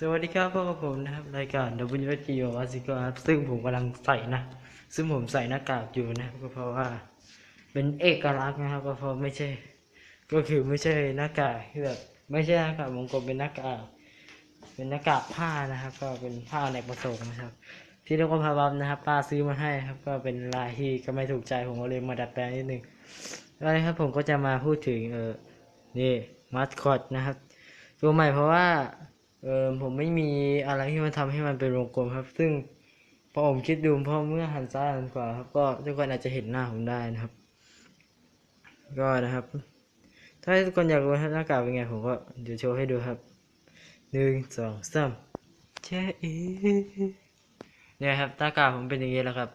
สวัสดีครับพวกบผมนะครับ รายการ WG วาซิโกครับซึ่งผมกำลังใส่นะ ซึ่งผมใส่หน้ากากอยู่นะก็เพราะว่า เป็นเอกลักษณ์นะครับก็เพราะไม่ใช่ ก็คือไม่ใช่หน้ากากที่แบบไม่ใช่หน้ากากวงกลเป็นหน้ากากเป็นหน้ากากผ้านะครับ ก็เป็นผ้าในกประสงค์นะครับ ที่นครพาบัมนะครับ ป้าซื้อมาให้ครับ ก็เป็นลายที่ก็ไม่ถูกใจผมก็เลยมาดัดแปลงนิดนึงแล้วนะครับผมก็จะมาพูดถึงเออนี่มัสคอตนะครับตัวใหม่เพราะว่า เออผมไม่มีอะไรที่มันทำให้มันเป็นวงกลมครับ ซึ่งพอผมคิดดูพราะเมื่อหันซ้ายหันขวาครับ ก็ทุกคนอาจจะเห็นหน้าผมได้นะครับ ก็นะครับ ถ้าทุกคนอยากรู้หน้ากากเป็นไงผมก็เดี๋ยวโชว์ให้ดูครับหนึ่งสองสามเจ๊เนี่ยครับหน้ากากผมเป็นอย่างนี้แล้วครับ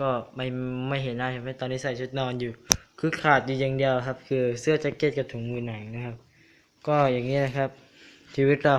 ก็ไม่ไม่เห็นหน้าใช่ไหมตอนนี้ใส่ชุดนอนอยู่ คือขาดอยู่อย่างเดียวครับ คือเสื้อแจ็คเก็ตกับถุงมือหนังนะครับ ก็อย่างนี้นะครับชีวิตเรา